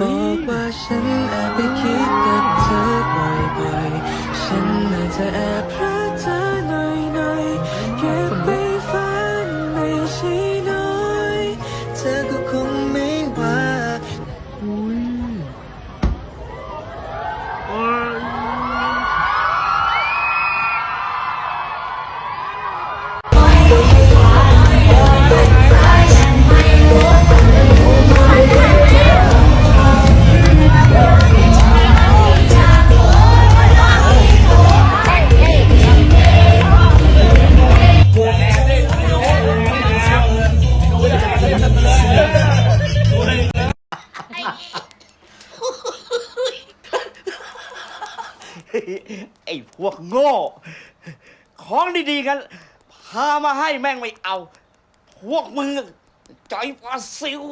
บอกว่าฉันแอบไปคิดกับเธอบ่อยๆ ฉันอาจจะแอบ ไอ้พวกโง่ ของดีๆกัน พามาให้แม่งไม่เอา พวกมึงอะใจปลาซิว